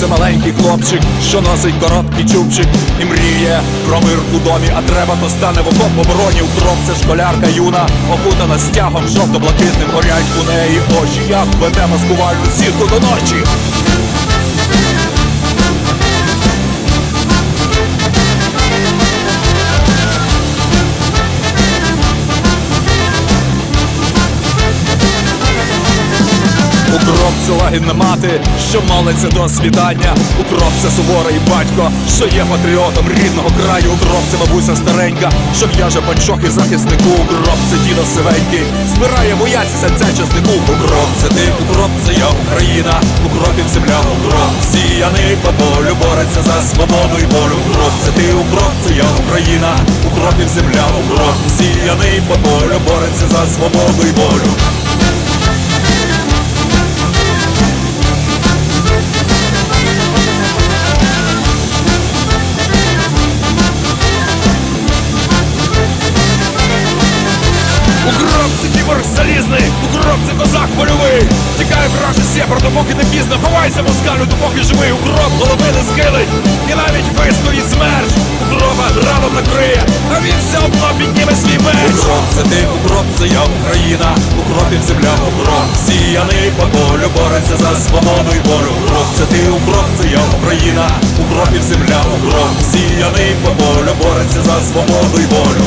це маленький хлопчик, що носить короткий чубчик і мріє про мир у домі, а треба, то стане в окоп обороні. Укроп це школярка юна, окутана стягом, жовто-блакитним горять у неї очі. Як веде маскувальну сітку до ночі. Це лагідна мати, що молиться до світання. Укроп це суворий батько, що є патріотом рідного краю. Укроп це бабуся старенька, що в'яже панчох і захиснику. Укроп це дідо сивенький, збирає вояці серця часнику. Укроп це ти, укроп це я, Україна, у укропів земля, укроп сіяний по полю, бореться за свободу і волю. Укроп це ти, укроп це я, Україна, у укропів земля, укроп сіяний по полю, бореться за свободу і волю. Кіборг залізний, укроп це козак польовий. Тікає враже сєпар, допоки не пізно. Ховайся москалю, допоки живий. Укроп голови не скилить І навіть вистоїть смерть. Укропа радом накриє, а він все одно підніме свій меч. Укроп це ти, укроп це я, Україна. Укропів земля, укроп Сіяний. По полю, бореться за свободу і волю. Укроп це ти, укроп це я, Україна. Укропів земля, укроп Сіяний. По полю, бореться за свободу і волю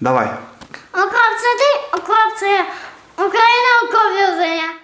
Давай. Окроп це ти, окроп це Україна, окроп я.